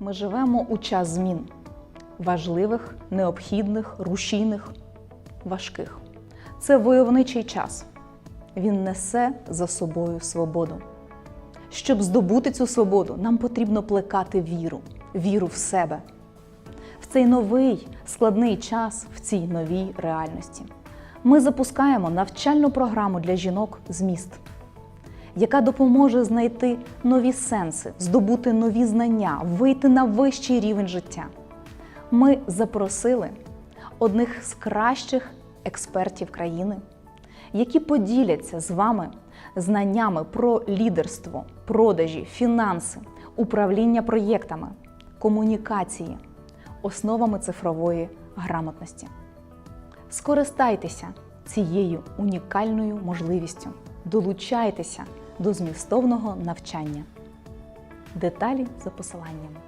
Ми живемо у час змін важливих, необхідних, рушійних, важких. Це войовничий час. Він несе за собою свободу. Щоб здобути цю свободу, нам потрібно плекати віру, віру в себе. В цей новий складний час, в цій новій реальності. Ми запускаємо навчальну програму для жінок зміст, яка допоможе знайти нові сенси, здобути нові знання, вийти на вищий рівень життя. Ми запросили одних з кращих експертів країни, які поділяться з вами знаннями про лідерство, продажі, фінанси, управління проєктами, комунікації, основами цифрової грамотності. Скористайтеся цією унікальною можливістю. Долучайтеся до змістовного навчання. Деталі за посиланням.